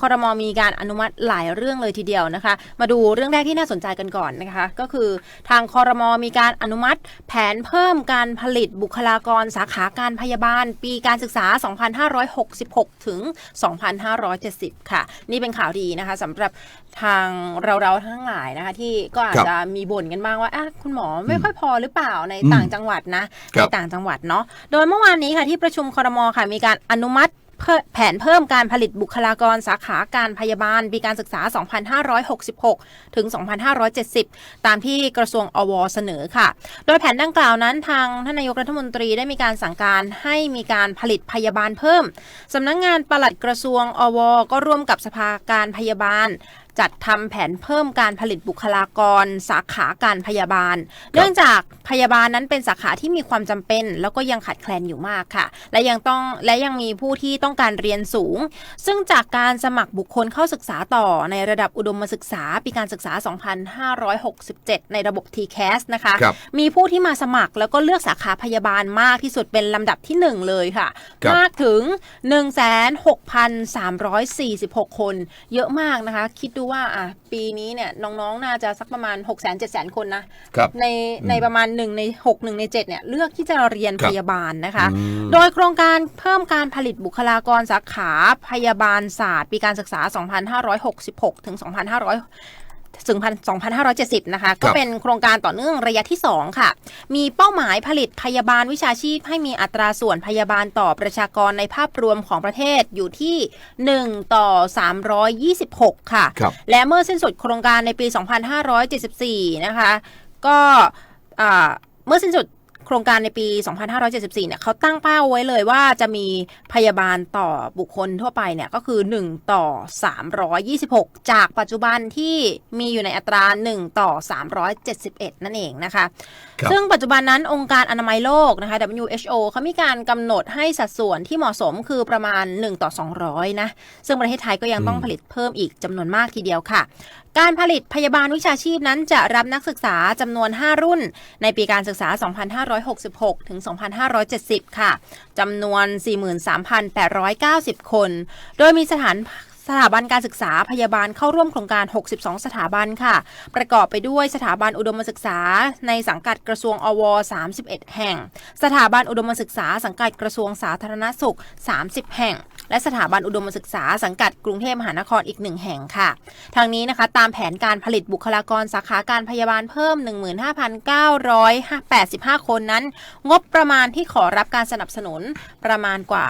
คอรมอมีการอนุมัติหลายเรื่องเลยทีเดียวนะคะ มาดูเรื่องแรกที่น่าสนใจกันก่อนนะคะ ก็คือทางคอรมอมีการอนุมัติ แผนเพิ่มการผลิตบุคลากรสาขาการพยาบาล ปีการศึกษา 2566 ถึง 2570 ค่ะ นี่เป็นข่าวดีนะคะสำหรับทางเราๆทั้งหลายนะคะ ที่ก็อาจครับจะมีบ่นกันบ้างว่าอะคุณหมอไม่ค่อยพอหรือเปล่าในอืมต่างจังหวัดนะครัในบต่างจังหวัดเนาะโดยเมื่อวานนี้ค่ะที่ประชุมครมค่ะมีการอนุมัติเพิ่ม แผนเพิ่มการผลิตบุคลากรสาขาการพยาบาลปีการศึกษา 2566 ถึง 2570 ตามที่กระทรวงอวเสนอค่ะ โดยแผนดังกล่าวนั้นทางท่านนายกรัฐมนตรีได้มีการสั่งการให้มีการผลิตพยาบาลเพิ่ม สำนักงงานปลัดกระทรวงอวก็ร่วมกับสภาการพยาบาลจัดทำแผนเพิ่มการผลิตบุคลากร สาขาการพยาบาล เนื่องจากพยาบาลนั้นเป็นสาขาที่มีความจำเป็น แล้วก็ยังขาดแคลนอยู่มากค่ะ และยังต้องและยังมีผู้ที่ต้องการเรียนสูง ซึ่งจากการสมัครบุคคลเข้าศึกษาต่อในระดับอุดมศึกษา ปีการศึกษา 2567 ในระบบ TCAS นะคะครับมีผู้ที่มาสมัครแล้วก็เลือกสาขาพยาบาลมากที่สุดเป็นลำดับที่ 1 เลยค่ะครับมากถึง 16,346 คน เยอะมากนะคะ คิดดูว่าอะปีนี้เนี่ยน้องๆ น่าจะสักประมาณ6 7 0 0 0 คนนะ ครับ ในในประมาณ1ใน6 1ใน7เนี่ยเลือกที่จะเรียนครัพบยาบาลนะคะ อืม โดยโครงการเพิ่มการผลิตบุคลากรสาขาพยาบาลศาสตร์ ปีการศึกษา 2566 ถึง 2500 ถึง2570 นะคะ ก็เป็นโครงการต่อเนื่องระยะที่ 2 ค่ะ มีเป้าหมายผลิตพยาบาลวิชาชีพ ให้มีอัตราส่วนพยาบาลต่อประชากรในภาพรวมของประเทศอยู่ที่ 1 ต่อ 326 ค่ะครับและเมื่อสิ้นสุดโครงการในปี 2574 นะคะ ก็อ่าเมื่อสิ้นสุดโครงการในปี 2574 เนี่ยเขาตั้งเป้าไว้เลยว่าจะมีพยาบาลต่อบุคคลทั่วไปเนี่ยก็คือ 1 ต่อ 326 จากปัจจุบันที่มีอยู่ในอัตรา 1 ต่อ 371 นั่นเองนะคะครับซึ่งปัจจุบันนั้นองค์การอนามัยโลกนะคะ WHO เขามีการกำหนดให้สัดส่วนที่เหมาะสมคือประมาณ 1 ต่อ 200 นะ ซึ่งประเทศไทยก็ยังต้องผลิตเพิ่มอีกจำนวนมากทีเดียวค่ะ การผลิตพยาบาลวิชาชีพนั้นจะรับนักศึกษาจำนวน 5 รุ่น ในปีการศึกษา2566 ถึง 2570 ค่ะ จำนวน 43,890 คน โดยมีสถานสถาบันการศึกษาพยาบาลเข้าร่วมโครงการ 62 สถาบันค่ะ ประกอบไปด้วยสถาบันอุดมศึกษา ในสังกัดกระทรวงอว 31 แห่ง สถาบันอุดมศึกษาสังกัดกระทรวงสาธารณสุข 30 แห่ง และสถาบันอุดมศึกษาสังกัดกรุงเทพมหานครอีกหนึ่งแห่งค่ะ ทางนี้นะคะ ตามแผนการผลิตบุคลากรสาขาการพยาบาลเพิ่ม 15,985 คนนั้น งบประมาณที่ขอรับการสนับสนุนประมาณกว่า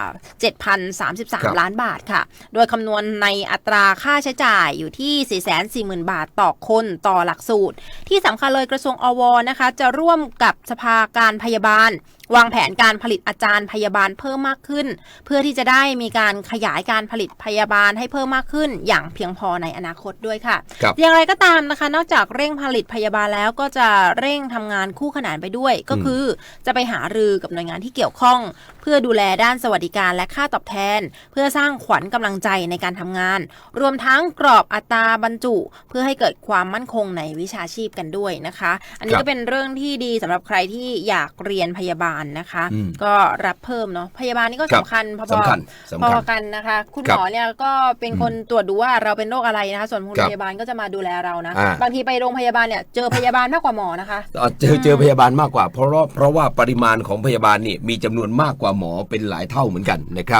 7,033 ล้านบาทค่ะ โดยคำนวณในอัตราค่าใช้จ่ายอยู่ที่ 440,000 บาทต่อคนต่อหลักสูตร ที่สำคัญเลยกระทรวงอวนะคะ จะร่วมกับสภาการพยาบาล วางแผนการผลิตอาจารย์พยาบาลเพิ่มมากขึ้น เพื่อที่จะได้มีการขยายการผลิตพยาบาลให้เพิ่มมากขึ้น อย่างเพียงพอในอนาคตด้วยค่ะครับอย่างไรก็ตามนะคะ นอกจากเร่งผลิตพยาบาลแล้วก็จะเร่งทำงานคู่ขนานไปด้วย ก็คือจะไปหารือกับหน่วยงานที่เกี่ยวข้อง เพื่อดูแลด้านสวัสดิการและค่าตอบแทน เพื่อสร้างขวัญกำลังใจในการทำงาน รวมทั้งกรอบอัตราบรรจุ เพื่อให้เกิดความมั่นคงในวิชาชีพกันด้วยนะคะ อันนี้ครับก็เป็นเรื่องที่ดีสำหรับใครที่อยากเรียนพยาบาลนะคะอืมก็รับเพิ่มเนาะพยาบาลนี่ก็ครับสำคัญพอๆสำคัญสำพคัอญกันนะคะ คุณครัหบมอเนี่ยก็เป็นคนตรวจดูว่าเราเป็นโรคอะไรนะคะ ส่วนคุณครับพยาบาลก็จะมาดูแลเรานะอ่าบางทีไปโรงพยาบาลเนี่ยเจอพยาบาลมากกว่าหมอนะคะอะเจอเจอพยาบาลมากกว่า เพราะว่าเพราะว่าปริมาณของพยาบาลนี่มีจำนวนมากกว่าหมอเป็นหลายเท่าเหมือนกันนะครับ